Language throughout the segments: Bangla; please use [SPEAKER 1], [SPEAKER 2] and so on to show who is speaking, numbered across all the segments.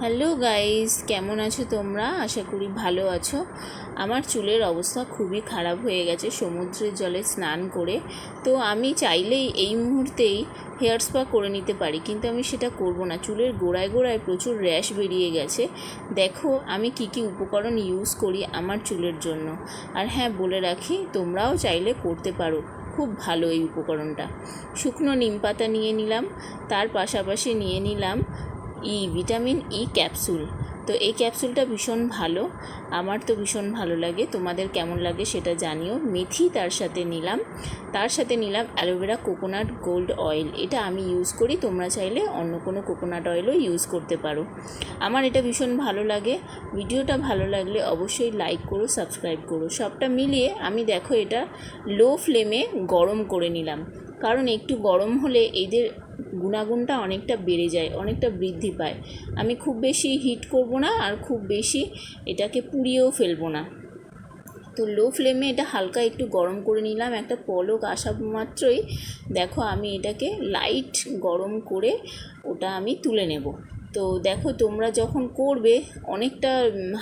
[SPEAKER 1] হ্যালো গাইস, কেমন আছো তোমরা? আশা করি ভালো আছো। আমার চুলের অবস্থা খুবই খারাপ হয়ে গেছে, সমুদ্রের জলে স্নান করে। তো আমি চাইলেই এই মুহূর্তেই হেয়ার স্পা করে নিতে পারি, কিন্তু আমি সেটা করব না। চুলের গোড়ায় গোড়ায় প্রচুর র্যাশ বেরিয়ে গেছে। দেখো আমি কি কি উপকরণ ইউজ করি আমার চুলের জন্য। আর হ্যাঁ বলে রাখি, তোমরাও চাইলে করতে পারো। খুব ভালো এই উপকরণটা। শুকনো নিম পাতা নিয়ে নিলাম, তার পাশাপাশি নিয়ে নিলাম ই ভিটামিন ই ক্যাপসুল। তো এই ক্যাপসুলটা ভীষণ ভালো। আমার তো ভীষণ ভালো লাগে। তোমাদের কেমন লাগে সেটা জানিও। মেথি তার সাথে নিলাম। তার সাথে নিলাম অ্যালোভেরা কোকোনাট গোল্ড অয়েল। এটা আমি ইউজ করি। তোমরা চাইলে অন্য কোনো কোকোনাট অয়েলও ইউজ করতে পারো। আমার এটা ভীষণ ভালো লাগে। ভিডিওটা ভালো লাগলে অবশ্যই লাইক করো সাবস্ক্রাইব করো। সবটা মিলিয়ে আমি দেখো এটা লো ফ্লেমে গরম করে নিলাম। কারণ একটু গরম হলে এদের গুণাগুণটা অনেকটা বেড়ে যায়, অনেকটা বৃদ্ধি পায়। আমি খুব বেশি হিট করব না আর খুব বেশি এটাকে পুড়িয়েও ফেলব না। তো লো ফ্লেমে এটা হালকা একটু গরম করে নিলাম, একটা পলক আসা মাত্রই দেখো আমি এটাকে লাইট গরম করে ওটা আমি তুলে নেব। তো দেখো তোমরা যখন করবে, অনেকটা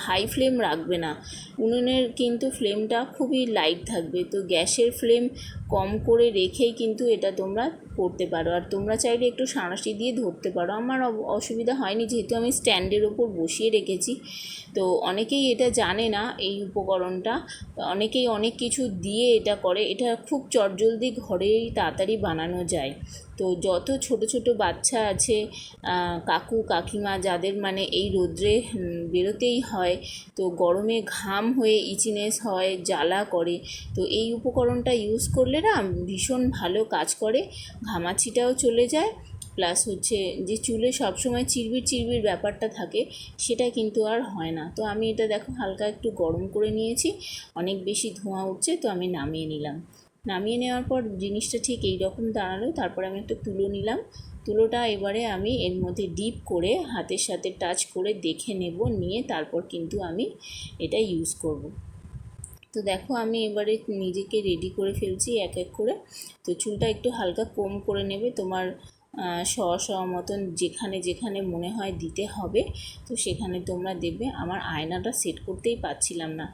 [SPEAKER 1] হাই ফ্লেম রাখবে না। উনুনের কিন্তু ফ্লেমটা খুবই লাইট থাকবে। তো গ্যাসের ফ্লেম কম করে রেখেই কিন্তু এটা তোমরা করতে পারো। আর তোমরা চাইলে একটু সাঁড়াশি দিয়ে ধরতে পারো। আমার অসুবিধা হয়নি, যেহেতু আমি স্ট্যান্ডের ওপর বসিয়ে রেখেছি। তো অনেকেই এটা জানে না, এই উপকরণটা। অনেকেই অনেক কিছু দিয়ে এটা করে। এটা খুব চটজলদি ঘরেই তাড়াতাড়ি বানানো যায়। তো যত ছোট ছোট বাচ্চা আছে কাকু, কাকিমা যাদের মানে এই রোদ্রে বেরোতেই হয়, তো গরমে ঘাম হয়ে ইচিনেস হয়, জ্বালা করে, তো এই উপকরণটা ইউজ করলে না ভীষণ ভালো কাজ করে, ঘামাচিটাও চলে যায় প্লাস হচ্ছে যে চুলে সবসময় চিরবির চিরবির ব্যাপারটা থাকে, সেটা কিন্তু আর হয় না। তো আমি এটা দেখো হালকা একটু গরম করে নিয়েছি, অনেক বেশি ধোঁয়া উঠছে, তো আমি নামিয়ে নিলাম। নামিয়ে নেওয়ার পর জিনিসটা ঠিক এই রকম দাঁড়াল, তারপরে আমি একটা তুলো নিলাম তুলোটা এবারে আমি এর মধ্যে ডিপ করে হাতের সাথে টাচ করে দেখে নেব, নিয়ে তারপর কিন্তু আমি এটা ইউজ করব। তো দেখো আমি এবারে নিজেকে রেডি করে ফেলছি এক এক করে তো চুলটা একটু হালকা কম করে নেবে, তোমার শ শ মতন যেখানে যেখানে মনে হয় দিতে হবে, তো সেখানে তোমরা দেবে আমার আয়নাটা সেট করতেই পারছিলাম না।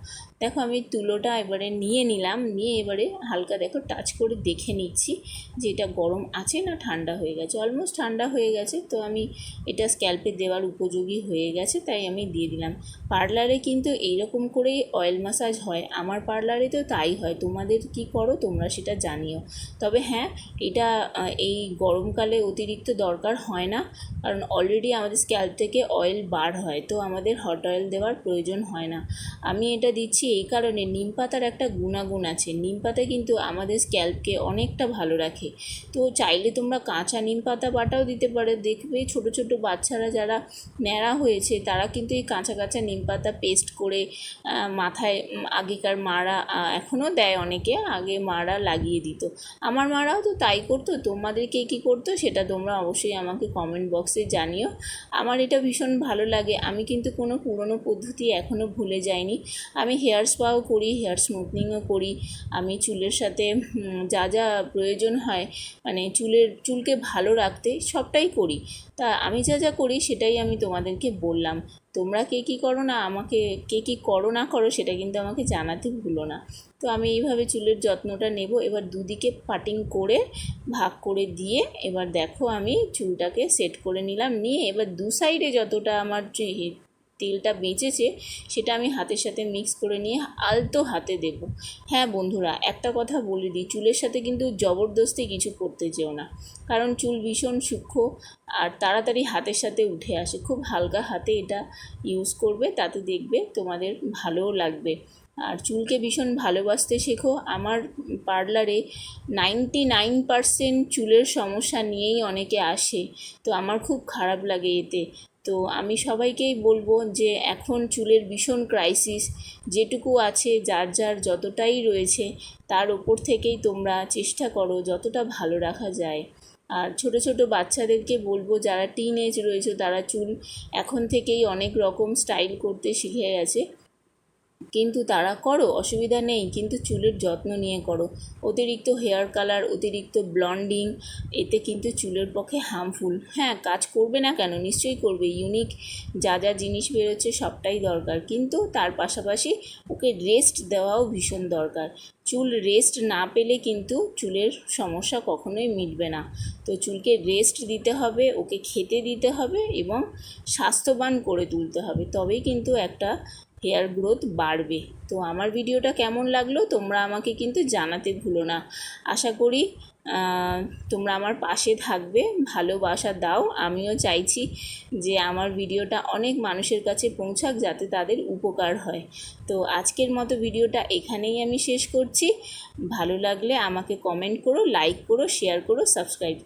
[SPEAKER 1] দেখো আমি তুলোটা এবারে নিয়ে নিলাম, নিয়ে এবারে হালকা দেখো টাচ করে দেখে নিচ্ছি যে এটা গরম আছে না ঠান্ডা হয়ে গেছে। অলমোস্ট ঠান্ডা হয়ে গেছে, তো আমি এটা স্ক্যাল্পে দেওয়ার উপযোগী হয়ে গেছে, তাই আমি দিয়ে দিলাম। পার্লারে কিন্তু এইরকম করেই অয়েল ম্যাসাজ হয়, আমার পার্লারে তো তাই হয়, তোমাদের কি করো তোমরা সেটা জানিও। তবে হ্যাঁ এটা এই গরমকালে অতিরিক্ত দরকার হয় না। কারণ অলরেডি আমাদের স্ক্যাল্প থেকে অয়েল বার হয়, তো আমাদের হট অয়েল দেওয়ার প্রয়োজন হয় না। আমি এটা দিচ্ছি এই কারণে নিম পাতার একটা গুণাগুণ আছে। নিম পাতা কিন্তু আমাদের স্ক্যাল্পকে অনেকটা ভালো রাখে। তো চাইলে তোমরা কাঁচা নিম পাতা বাটাও দিতে পারে। দেখবে ছোট ছোট বাচ্চারা যারা ন্যাড়া হয়েছে, তারা কিন্তু এই কাঁচা কাঁচা নিম পাতা পেস্ট করে মাথায় আগেকার মারা এখনও দেয় অনেকে। আগে মারা লাগিয়ে দিত। আমার মারাও তো তাই করতো। তোমাদেরকে কী করতো? সেটা তোমরা অবশ্যই আমাকে কমেন্ট বক্সে জানিও। আমার এটা ভীষণ ভালো লাগে। আমি কিন্তু কোনো পুরনো পদ্ধতি এখনও ভুলে যাইনি। আমি হেয়ার স্পাও করি হেয়ার স্মুথনিংও করি। আমি চুলের সাথে যা যা প্রয়োজন হয় মানে চুলের, চুলকে ভালো রাখতে সবটাই করি। তা আমি যা যা করি সেটাই আমি তোমাদেরকে বললাম। তোমরা কে কী করো না, আমাকে কে কী করো না করো সেটা কিন্তু আমাকে জানাতে ভুলো না। তো আমি এইভাবে চুলের যত্নটা নেব, এবার দুদিকে পাটিং করে, ভাগ করে দিয়ে এবার দেখো আমি চুলটাকে সেট করে নিলাম। নিয়ে এবার দু সাইডে যতটা আমার তেলটা বেঁচেছে, সেটা আমি হাতের সাথে মিক্স করে নিয়ে আলতো হাতে দেব। হ্যাঁ বন্ধুরা, একটা কথা বলে দিই, চুলের সাথে কিন্তু জবরদস্তি কিছু করতে যেও না। কারণ চুল ভীষণ সূক্ষ্ম আর তাড়াতাড়ি হাতের সাথে উঠে আসে। খুব হালকা হাতে এটা ইউজ করবে, তাতে দেখবে তোমাদের ভালোও লাগবে। আর চুলকে ভীষণ ভালোবাসতে শেখো, আমার পার্লারে নাইনটি নাইন পারসেন্ট চুলের সমস্যা নিয়েই অনেকে আসে। তো আমার খুব খারাপ লাগে এতে। তো আমি সবাইকেই বলব যে এখন চুলের ভীষণ ক্রাইসিস যেটুকু আছে, যার যার যতটাই রয়েছে, তার ওপর থেকেই তোমরা চেষ্টা করো যতটা ভালো রাখা যায়। আর ছোট ছোট বাচ্চাদেরকে বলব, যারা টিন এজ রয়েছে, তারা চুল এখন থেকেই অনেক রকম স্টাইল করতে শিখে গেছে। কিন্তু তারা করো, অসুবিধা নেই, কিন্তু চুলের যত্ন নিয়ে করো। অতিরিক্ত হেয়ার কালার, অতিরিক্ত ব্লন্ডিং, এতে কিন্তু চুলের পক্ষে হার্মফুল হ্যাঁ কাজ করবে না কেন? নিশ্চয়ই করবে। ইউনিক যা যা জিনিস বেরোচ্ছে সবটাই দরকার। কিন্তু তার পাশাপাশি ওকে রেস্ট দেওয়াও ভীষণ দরকার। চুল রেস্ট না পেলে কিন্তু চুলের সমস্যা কখনোই মিটবে না। তো চুলকে রেস্ট দিতে হবে, ওকে খেতে দিতে হবে এবং স্বাস্থ্যবান করে তুলতে হবে। তবেই কিন্তু একটা হেয়ার গ্রোথ বাড়বে। তো আমার ভিডিওটা কেমন লাগল তোমরা আমাকে কিন্তু জানাতে ভুলো না। আশা করি তোমরা আমার পাশে থাকবে, ভালোবাসা দাও। আমিও চাইছি যে আমার ভিডিওটা অনেক মানুষের কাছে পৌঁছাক যাতে তাদের উপকার হয়। তো আজকের মতো ভিডিওটা এখানেই আমি শেষ করছি। ভালো লাগলে আমাকে কমেন্ট করো লাইক করো শেয়ার করো সাবস্ক্রাইব